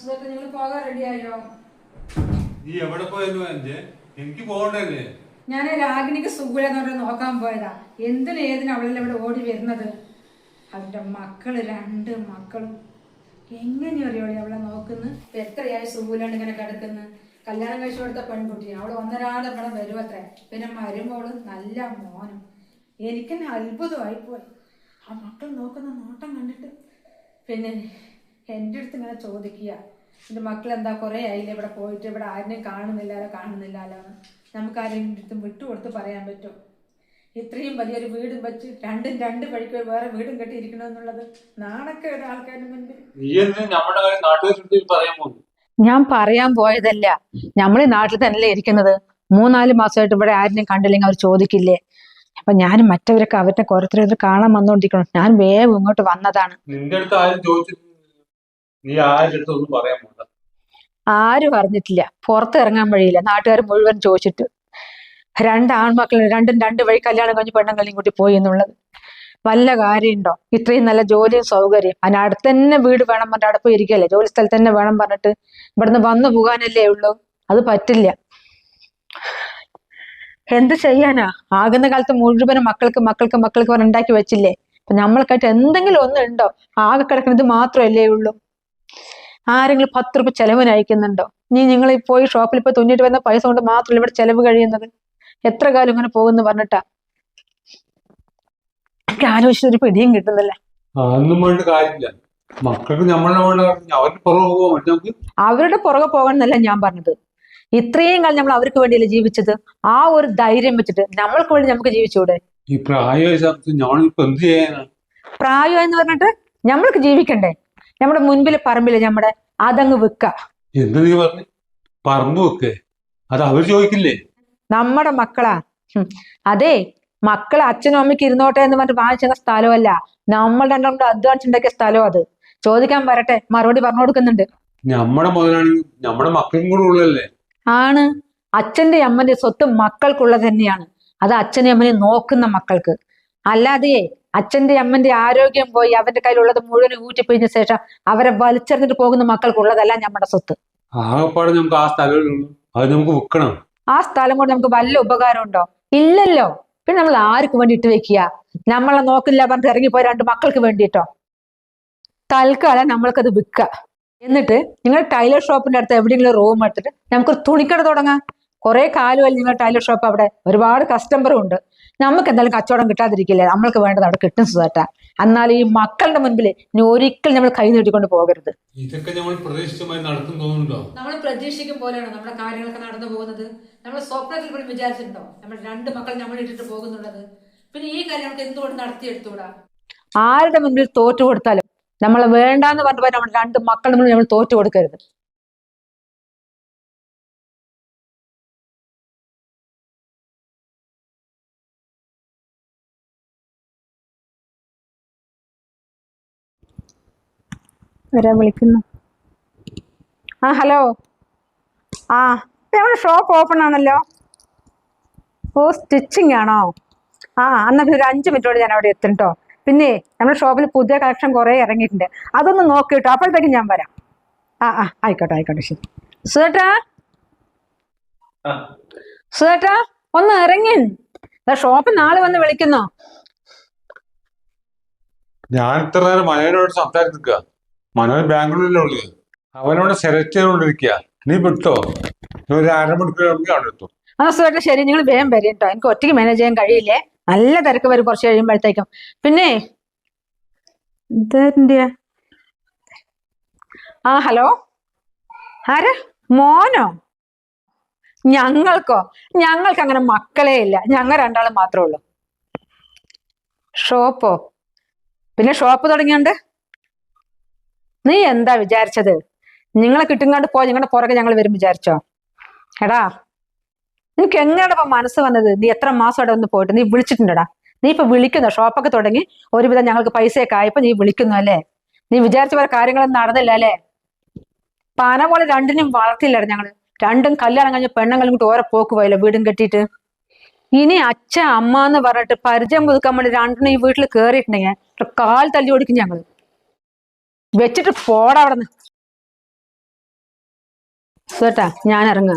സുഖത്ത് നിങ്ങൾ പോകാൻ റെഡിയായോ നീ എവിടെ പോയാലും എനിക്ക് പോകണ്ടല്ലേ? ഞാൻ രാഗിനിക്ക് സുഖമില്ലെന്ന് പറഞ്ഞ് നോക്കാൻ പോയതാ. എന്തിനു ഏതിനും അവളെല്ലാം ഇവിടെ ഓടി വരുന്നത്? അവരുടെ മക്കൾ രണ്ട് മക്കളും. എങ്ങനെ അറിയോളി അവളെ നോക്കുന്നു? എത്രയായി സുഖമില്ലാണ്ട് ഇങ്ങനെ കിടക്കുന്നു? കല്യാണം കഴിച്ചു കൊടുത്ത പെൺകുട്ടി അവൾ ഒന്നരാടെ ഇവിടെ വരുമത്രേ പിന്നെ മരുമോൾ നല്ല മോനും. എനിക്കെന്നെ അത്ഭുതമായി പോയി ആ മക്കൾ നോക്കുന്ന നോട്ടം കണ്ടിട്ട്. പിന്നെ എന്റെ അടുത്ത് ഇങ്ങനെ ചോദിക്കുക. എന്റെ മക്കളെന്താ കുറേ ആയില്ലേ? ഇവിടെ പോയിട്ട് ഇവിടെ ആരെയും കാണുന്നില്ലാലോ കാണുന്നില്ലാലോ നമുക്ക് ആരെങ്കിലും അടുത്തും വിട്ടുകൊടുത്ത് പറയാൻ പറ്റും ഇത്രയും വലിയൊരു വീടും വെച്ച് രണ്ടും രണ്ട് വഴിക്ക് വേറെ വീടും കെട്ടിയിരിക്കണമെന്നുള്ളത് നാണക്കേട് ആൾക്കാരുടെ മുൻപിൽ. ഞാൻ പറയാൻ പോയതല്ല. നമ്മൾ നാട്ടിൽ തന്നെയല്ലേ ഇരിക്കുന്നത്. മൂന്നാൽ മാസമായിട്ട് ഇവിടെ ആരെയും കണ്ടില്ലെങ്കിൽ അവർ ചോദിക്കില്ലേ? അപ്പൊ ഞാൻ മറ്റവരൊക്കെ അവരുടെ ഓരോരുത്തരെ കാണാൻ വന്നോണ്ടിരിക്കണം ഞാൻ വേഗം ഇങ്ങോട്ട് വന്നതാണ്. നിന്റെ അടുത്ത് ആരും ചോദിച്ചിട്ടില്ല. നീ ആരുടെ പറയാൻ പോകണ്ട ആരും അറിഞ്ഞിട്ടില്ല പുറത്ത് ഇറങ്ങാൻ വഴിയില്ല. നാട്ടുകാർ മുഴുവൻ ചോദിച്ചിട്ട്. രണ്ട് ആൺമക്കൾ രണ്ടും രണ്ട് വഴി കല്യാണം കഴിഞ്ഞ് പെണ്ണുങ്ങളെയും കൂട്ടി പോയി എന്നുള്ളത്. വല്ല കാര്യമുണ്ടോ? ഇത്രയും നല്ല ജോലിയും സൗകര്യം അതിന് അടുത്ത് തന്നെ വീട് വേണം പറഞ്ഞിട്ട് അടുപ്പ് ഇരിക്കല്ലേ ജോലി സ്ഥലത്ത് തന്നെ വേണം പറഞ്ഞിട്ട് ഇവിടുന്ന് വന്നു പോകാനല്ലേ ഉള്ളൂ? അത് പറ്റില്ല. എന്ത് ചെയ്യാനാ? ആകുന്ന കാലത്ത് മുഴുവനും മക്കൾക്ക് മക്കൾക്ക് മക്കൾക്ക് പറഞ്ഞ് ഉണ്ടാക്കി വെച്ചില്ലേ? അപ്പൊ നമ്മൾക്കായിട്ട് എന്തെങ്കിലും ഒന്നുണ്ടോ ആകെ കിടക്കുന്നത് മാത്രമല്ലേ ഉള്ളൂ. ആരെങ്കിലും പത്ത് രൂപ ചെലവിന് അയക്കുന്നുണ്ടോ? നീ നിങ്ങൾ പോയി ഷോപ്പിൽ ഇപ്പൊ തുന്നിട്ട് വന്ന പൈസ കൊണ്ട് മാത്രമല്ല ഇവിടെ ചെലവ് കഴിയുന്നത്? എത്ര കാലം ഇങ്ങനെ പോകുന്നു പറഞ്ഞിട്ടാ? എനിക്ക് ആലോചിച്ചൊരു പിടിയും കിട്ടുന്നില്ല. മക്കൾക്ക് അവരുടെ പുറകെ പോകണമെന്നല്ല ഞാൻ പറഞ്ഞത്. ഇത്രയും കാലം നമ്മൾ അവർക്ക് വേണ്ടിയല്ലേ ജീവിച്ചത്? ആ ഒരു ധൈര്യം വെച്ചിട്ട് നമ്മൾക്ക് വേണ്ടി നമുക്ക് ജീവിച്ചൂടെ? പ്രായം എന്ന് പറഞ്ഞിട്ട് നമ്മൾക്ക് ജീവിക്കണ്ടേ? നമ്മുടെ മുൻപിൽ പറമ്പിൽ നമ്മുടെ അതങ്ങ് വെക്ക. എന്ത് നീ പറഞ്ഞു? പറമ്പ് വെക്കേ. അത് അവർ ചോദിക്കില്ലേ? നമ്മുടെ മക്കളാ. അതെ മക്കളെ അച്ഛനും അമ്മയ്ക്ക് ഇരുന്നോട്ടെ എന്ന് പറഞ്ഞിട്ട് വാങ്ങിച്ചിരുന്ന സ്ഥലമല്ല. നമ്മൾ രണ്ടും കൂടെ അധ്വാനിച്ചുണ്ടാക്കിയ സ്ഥലം അത്. ചോദിക്കാൻ വരട്ടെ. മറുപടി പറഞ്ഞു കൊടുക്കുന്നുണ്ട്. നമ്മുടെ മുതലാണെങ്കിൽ നമ്മുടെ മക്കളും കൂടെ ഉള്ളല്ലേ ആണ്. അച്ഛന്റെ അമ്മന്റെ സ്വത്ത് മക്കൾക്കുള്ളത് തന്നെയാണ്. അത് അച്ഛനെ അമ്മനെ നോക്കുന്ന മക്കൾക്ക്. അല്ലാതെ അച്ഛന്റെ അമ്മന്റെ ആരോഗ്യം പോയി അവന്റെ കയ്യിലുള്ളത് മുഴുവൻ ഊറ്റിപ്പിഴിഞ്ഞ ശേഷം അവരെ വലിച്ചെറിഞ്ഞിട്ട് പോകുന്ന മക്കൾക്കുള്ളതല്ല നമ്മുടെ സ്വത്ത്. ആകെപ്പാടെ നമുക്ക് ആ അത് നമുക്ക് വിൽക്കണം. ആ സ്ഥലം കൊണ്ട് നമുക്ക് വല്ല ഉപകാരം ഉണ്ടോ ഇല്ലല്ലോ. പിന്നെ നമ്മൾ ആർക്ക് വേണ്ടി ഇട്ട് വെക്കുക? നമ്മളെ നോക്കില്ല പറഞ്ഞിട്ട് ഇറങ്ങിപ്പോയ രണ്ട് മക്കൾക്ക് വേണ്ടിട്ടോ തൽക്കാലം നമ്മൾക്കത് വിൽക്കുക. എന്നിട്ട് നിങ്ങൾ ടൈലർ ഷോപ്പിന്റെ അടുത്ത് എവിടെയെങ്കിലും റൂം എടുത്തിട്ട് നമുക്കൊരു തുണിക്കട തുടങ്ങാം. കുറെ കാലമല്ല നിങ്ങൾ ടൈലർ ഷോപ്പ് അവിടെ. ഒരുപാട് കസ്റ്റമറും ഉണ്ട്. നമുക്ക് എന്തായാലും കച്ചവടം കിട്ടാതിരിക്കില്ല? നമ്മൾക്ക് വേണ്ടത് അവിടെ കിട്ടും സുധാട്ട. എന്നാൽ ഈ മക്കളുടെ മുൻപിൽ ഇനി ഒരിക്കലും നമ്മൾ കൈ നീട്ടിക്കൊണ്ട് പോകരുത്. ഇതൊക്കെ നമ്മൾ പ്രതീക്ഷിതമായി നടക്കും തോന്നുന്നുണ്ടോ? നമ്മൾ പ്രതീക്ഷിക്കും പോലെയാണ് നമ്മുടെ കാര്യങ്ങളൊക്കെ നടന്നു പോകുന്നത്. നമ്മൾ സ്വപ്നത്തിൽ പോലും വിചാരിച്ചിട്ടുണ്ടോ? നമ്മൾ രണ്ട് മക്കൾ നമ്മൾ ഇട്ടിട്ട് പോകുന്നുള്ളത്. പിന്നെ ഈ കാര്യം നമുക്ക് എന്തുകൊണ്ട് നടത്തിയെടുത്തുകൂടാ? ആരുടെ മുൻപിൽ തോറ്റു കൊടുത്താലും നമ്മളെ വേണ്ടാന്ന് പറഞ്ഞു പോയാൽ നമ്മുടെ രണ്ട് മക്കളുടെ മുന്നിൽ നമ്മൾ തോറ്റു കൊടുക്കരുത്. വരാൻ വിളിക്കുന്നു. ആ ഹലോ. ആ നമ്മുടെ ഷോപ്പ് ഓപ്പൺ ആണല്ലോ. ഓ സ്റ്റിച്ചിങ് ആണോ? ആ എന്നാൽ പിന്നെ ഒരു അഞ്ച് മിനിറ്റോട് ഞാൻ അവിടെ എത്തും കേട്ടോ പിന്നെ നമ്മുടെ ഷോപ്പിൽ പുതിയ കളക്ഷൻ കുറേ ഇറങ്ങിയിട്ടുണ്ട്. അതൊന്ന് നോക്കി കേട്ടോ അപ്പോഴത്തേക്കും ഞാൻ വരാം. ആ ആ ആയിക്കോട്ടെ ആയിക്കോട്ടെ ശരി. സുധേട്ടാ സുധേട്ടാ ഒന്ന് ഇറങ്ങി ഷോപ്പ് നാളെ വന്ന് വിളിക്കുന്നോ. ഞാൻ ഇത്ര നേരം മനോനോട് സംസാരിക്കുക മനോജ് ബാംഗ്ലൂരിലെ ഉള്ളത്? അവനോട് സെലക്ട് ചെയ്തുകൊണ്ടിരിക്കുക നീ വിട്ടോ? നീ ഒരു അരമണിക്കൂർ അവിടെ എത്തും. ആ സുഖം ശരി. നിങ്ങൾ വേഗം വരും കേട്ടോ. എനിക്ക് ഒറ്റയ്ക്ക് മാനേജ് ചെയ്യാൻ കഴിയില്ലേ? നല്ല തിരക്ക് വരും കുറച്ച് കഴിയുമ്പോഴത്തേക്കും. പിന്നെ? ഇതെന്തിയാ? ആ ഹലോ? ആരാ? മോനോ? ഞങ്ങൾക്കോ? ഞങ്ങൾക്ക് അങ്ങനെ മക്കളേ ഇല്ല. ഞങ്ങൾ രണ്ടാളും മാത്രമേ ഉള്ളൂ. ഷോപ്പോ? പിന്നെ ഷോപ്പ് തുടങ്ങിയോണ്ട്? നീ എന്താ വിചാരിച്ചത്? നിങ്ങളെ കിട്ടുങ്ങാണ്ട് പോയി നിങ്ങളുടെ പുറകെ ഞങ്ങൾ വരും വിചാരിച്ചോ? എടാ നിനക്ക് എങ്ങനെയാണ് ഇപ്പൊ മനസ്സ് വന്നത്? നീ എത്ര മാസം അവിടെ ഒന്ന് പോയിട്ട്? നീ വിളിച്ചിട്ടുണ്ടടാ? നീ ഇപ്പൊ വിളിക്കുന്നു? ഷോപ്പൊക്കെ തുടങ്ങി ഒരുവിധം ഞങ്ങൾക്ക് പൈസയൊക്കെ ആയപ്പോ നീ വിളിക്കുന്നു അല്ലേ? നീ വിചാരിച്ച പോലെ കാര്യങ്ങളൊന്നും നടന്നില്ല അല്ലേ? പന പോലെ രണ്ടിനും വളർത്തില്ലായിരുന്നു ഞങ്ങൾ. രണ്ടും കല്യാണം കഴിഞ്ഞ പെണ്ണുങ്ങളും ഇങ്ങോട്ട് ഓരോ പോക്ക് പോയല്ലോ വീടും കെട്ടിയിട്ട്. ഇനി അച്ഛ അമ്മ എന്ന് പറഞ്ഞിട്ട് പരിചയം പുതുക്കാൻ വേണ്ടി രണ്ടിനും ഈ വീട്ടിൽ കയറിയിട്ടുണ്ടെങ്കിൽ കാൽ തല്ലി ഓടിക്കും ഞങ്ങൾ. വെച്ചിട്ട് പോടാ അവിടെ കേട്ടാ ഞാൻ ഇറങ്ങ.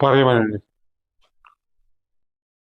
പറയുവാനാണ്